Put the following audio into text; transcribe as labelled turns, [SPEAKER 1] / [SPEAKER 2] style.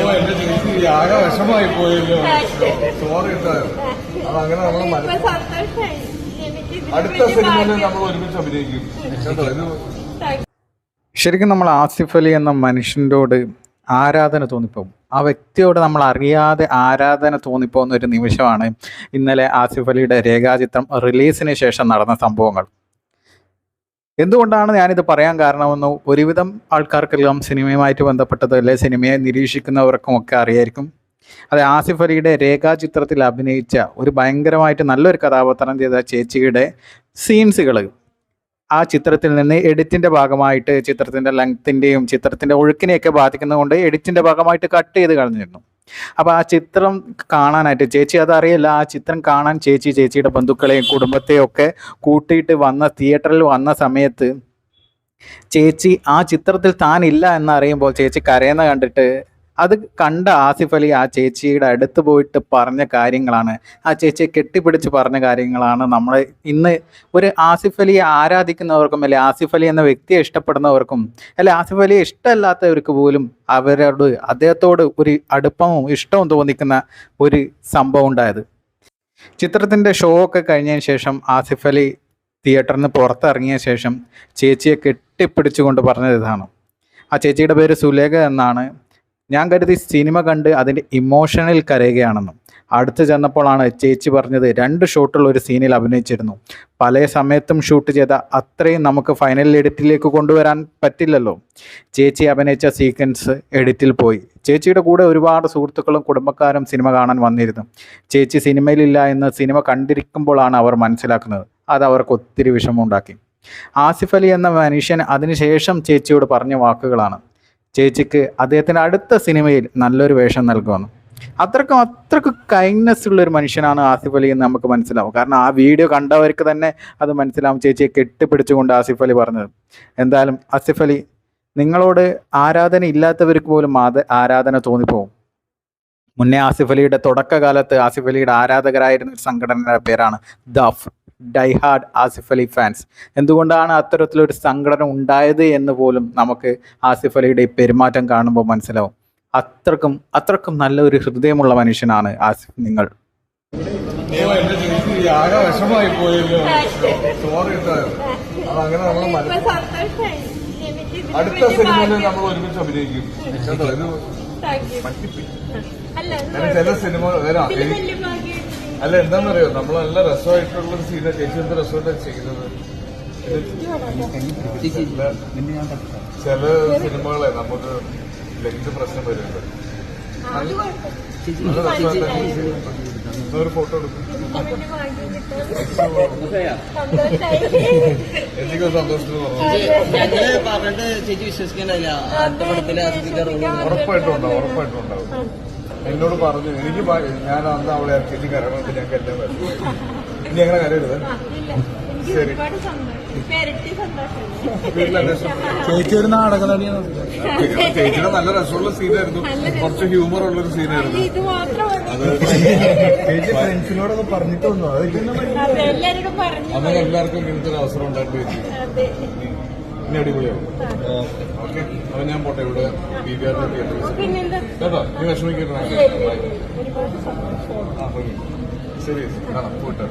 [SPEAKER 1] ഓ എന്റെ ചേച്ചി ആകെ വിഷമായി പോയല്ലോ. സോറി കേട്ടോ അതങ്ങനെ
[SPEAKER 2] ഇതിനെ
[SPEAKER 1] അടുത്ത സിനിമയിൽ നമ്മൾ ഒരുമിച്ച് അഭിനയിക്കും. കേട്ടോ ഇത്
[SPEAKER 3] ശരിക്കും നമ്മൾ ആസിഫ് അലി എന്ന മനുഷ്യന്റോട് ആരാധന തോന്നിപ്പോകും. ആ വ്യക്തിയോട് നമ്മൾ അറിയാതെ ആരാധന തോന്നിപ്പോകുന്ന ഒരു നിമിഷമാണ് ഇന്നലെ ആസിഫ് അലിയുടെ രേഖാചിത്രം റിലീസിന് ശേഷം നടന്ന സംഭവങ്ങൾ. എന്തുകൊണ്ടാണ് ഞാനിത് പറയാൻ കാരണമെന്ന് ഒരുവിധം ആൾക്കാർക്കെല്ലാം സിനിമയുമായിട്ട് ബന്ധപ്പെട്ടത് അല്ലെ സിനിമയെ നിരീക്ഷിക്കുന്നവർക്കും ഒക്കെ അറിയായിരിക്കും. അത് ആസിഫ് അലിയുടെ രേഖാചിത്രത്തിൽ അഭിനയിച്ച ഒരു ഭയങ്കരമായിട്ട് നല്ലൊരു കഥാപാത്രം ചെയ്ത ചേച്ചിയുടെ സീൻസുകൾ ആ ചിത്രത്തിൽ നിന്ന് എഡിറ്റിന്റെ ഭാഗമായിട്ട് ചിത്രത്തിന്റെ ലെങ്ത്തിന്റെയും ചിത്രത്തിന്റെ ഒഴുക്കിനെയൊക്കെ ബാധിക്കുന്നതുകൊണ്ട് എഡിറ്റിന്റെ ഭാഗമായിട്ട് കട്ട് ചെയ്ത് കളഞ്ഞിരുന്നു. അപ്പോൾ ആ ചിത്രം കാണാനായിട്ട് ചേച്ചി അതറിയില്ല ആ ചിത്രം കാണാൻ ചേച്ചി ചേച്ചിയുടെ ബന്ധുക്കളെയും കുടുംബത്തെയും ഒക്കെ കൂട്ടിയിട്ട് വന്ന തിയേറ്ററിൽ വന്ന സമയത്ത് ചേച്ചി ആ ചിത്രത്തിൽ താനില്ല എന്നറിയുമ്പോൾ ചേച്ചി കരയുന്ന കണ്ടിട്ട് അത് കണ്ട ആസിഫ് അലി ആ ചേച്ചിയുടെ അടുത്ത് പോയിട്ട് പറഞ്ഞ കാര്യങ്ങളാണ്. ആ ചേച്ചിയെ കെട്ടിപ്പിടിച്ച് പറഞ്ഞ കാര്യങ്ങളാണ് നമ്മൾ ഇന്ന് ഒരു ആസിഫ് അലിയെ ആരാധിക്കുന്നവർക്കും അല്ലെ ആസിഫ് അലി എന്ന വ്യക്തിയെ ഇഷ്ടപ്പെടുന്നവർക്കും അല്ലെ ആസിഫ് അലിയെ ഇഷ്ടമല്ലാത്തവർക്ക് പോലും അവരോട് അദ്ദേഹത്തോട് ഒരു അടുപ്പവും ഇഷ്ടവും തോന്നിക്കുന്ന ഒരു സംഭവം ഉണ്ടായത്. ചിത്രത്തിന്റെ ഷോ ഒക്കെ കഴിഞ്ഞതിന് ശേഷം ആസിഫ് അലി തിയേറ്ററിൽ നിന്ന് പുറത്തിറങ്ങിയ ശേഷം ചേച്ചിയെ കെട്ടിപ്പിടിച്ചുകൊണ്ട് പറഞ്ഞത് ഇതാണ്. ആ ചേച്ചിയുടെ പേര് സുലേഖ എന്നാണ്. ഞാൻ കരുതി സിനിമ കണ്ട് അതിന്റെ ഇമോഷനിൽ കരയുകയാണെന്നും. അടുത്ത് ചെന്നപ്പോഴാണ് ചേച്ചി പറഞ്ഞത് രണ്ട് ഷോട്ടുള്ള ഒരു സീനിൽ അഭിനയിച്ചിരുന്നു. പല സമയത്തും ഷൂട്ട് ചെയ്ത അത്രയും നമുക്ക് ഫൈനൽ എഡിറ്റിലേക്ക് കൊണ്ടുവരാൻ പറ്റില്ലല്ലോ. ചേച്ചി അഭിനയിച്ച സീക്വൻസ് എഡിറ്റിൽ പോയി. ചേച്ചിയുടെ കൂടെ ഒരുപാട് സുഹൃത്തുക്കളും കുടുംബക്കാരും സിനിമ കാണാൻ വന്നിരുന്നു. ചേച്ചി സിനിമയിലില്ല എന്ന് സിനിമ കണ്ടിരിക്കുമ്പോഴാണ് അവർ മനസ്സിലാക്കുന്നത്. അത് അവർക്ക് ഒത്തിരി വിഷമമുണ്ടാക്കി. ആസിഫ് അലി എന്ന മനുഷ്യൻ അതിനുശേഷം ചേച്ചിയോട് പറഞ്ഞ വാക്കുകളാണ്. ചേച്ചിക്ക് അദ്ദേഹത്തിന്റെ അടുത്ത സിനിമയിൽ നല്ലൊരു വേഷം നൽകുമെന്ന് അത്രക്കും അത്രക്കും കൈൻഡ്നെസ് ഉള്ള ഒരു മനുഷ്യനാണ് ആസിഫ് അലി എന്ന് നമുക്ക് മനസ്സിലാവും. കാരണം ആ വീഡിയോ കണ്ടവർക്ക് തന്നെ അത് മനസ്സിലാവും. ചേച്ചിയെ കെട്ടിപ്പിടിച്ചുകൊണ്ട് ആസിഫ് അലി പറഞ്ഞത്. എന്തായാലും ആസിഫ് അലി നിങ്ങളോട് ആരാധന ഇല്ലാത്തവർക്ക് പോലും ആരാധന തോന്നിപ്പോവും. മുന്നേ ആസിഫ് അലിയുടെ തുടക്കകാലത്ത് ആസിഫ് അലിയുടെ ആരാധകരായിരുന്ന ഒരു സംഘടനയുടെ പേരാണ് ദഫ്. ഡൈഹാർഡ് ആസിഫ് അലി ഫാൻസ് എന്തുകൊണ്ടാണ് അത്തരത്തിലൊരു സംഘടന ഉണ്ടായത് എന്ന് പോലും നമുക്ക് ആസിഫ് അലിയുടെ പെരുമാറ്റം കാണുമ്പോൾ മനസ്സിലാവും. അത്രക്കും അത്രക്കും നല്ലൊരു ഹൃദയമുള്ള മനുഷ്യനാണ് ആസിഫ് നിങ്ങൾ.
[SPEAKER 1] ആകെ വിഷമായി പോയല്ലോ. സോറി അതങ്ങനെ നമ്മൾ അടുത്ത സിനിമയിൽ നമ്മൾ ഒരുമിച്ച് അഭിനയിക്കും. കേട്ടോ ഇത്?
[SPEAKER 2] അത്
[SPEAKER 1] ചില സിനിമ വരാം. അല്ല എന്താന്ന് അറിയോ നമ്മൾ നല്ല രസമായിട്ടുള്ള ഒരു സീന ചേച്ചി എന്ത് രസമായിട്ടാണ് ചെയ്യുന്നത്? ചില- സിനിമകളെ നമുക്ക് ലെങ്ത് പ്രശ്നം വരുന്നുണ്ട്. ഒരു ഫോട്ടോ എടുക്കും.
[SPEAKER 2] ഇതിനെ ഉറപ്പായിട്ടും ഉണ്ടാവും ഉറപ്പായിട്ടും ഉണ്ടാവും.
[SPEAKER 1] എനിക്ക് സന്തോഷത്തിന് പറഞ്ഞു എന്നോട് പറഞ്ഞു എനിക്ക് ഞാൻ അന്ന് അവളെ ചേച്ചി കരണമെന്ന് ഞങ്ങൾക്ക് എല്ലാം പറഞ്ഞു ഇനി അങ്ങനെ കരയരുത്. ശരി.
[SPEAKER 2] ഒരുപാട് സന്തോഷം. ഇപ്പൊ സന്തോഷം.
[SPEAKER 1] വീട്ടിലന്വേഷണം
[SPEAKER 3] ചേച്ചി ഒരു നാടക നടിയാണ്
[SPEAKER 1] ചേച്ചിയുടെ നല്ല രസമുള്ള സീനായിരുന്നു. കുറച്ച് ഹ്യൂമർ ഉള്ള ഒരു സീനായിരുന്നു. അത്
[SPEAKER 3] ചേച്ചി ഫ്രണ്ട്സിനോടൊക്കെ പറഞ്ഞിട്ട് വന്നു.
[SPEAKER 2] അതെ
[SPEAKER 1] എല്ലാവർക്കും ഇങ്ങനത്തെ ഒരു അവസരം ഉണ്ടായിട്ട് ചേച്ചി
[SPEAKER 2] അതെ
[SPEAKER 1] ഇനി അടിപൊളിയാവും. ഓക്കെ അപ്പൊ ഞാൻ പോട്ടെ ഇവിടെ ബി ബി ആറിന്റെ കേട്ടോ നീ വിഷമിക്കട്ടെ. ശരി കാണാം പോട്ടെ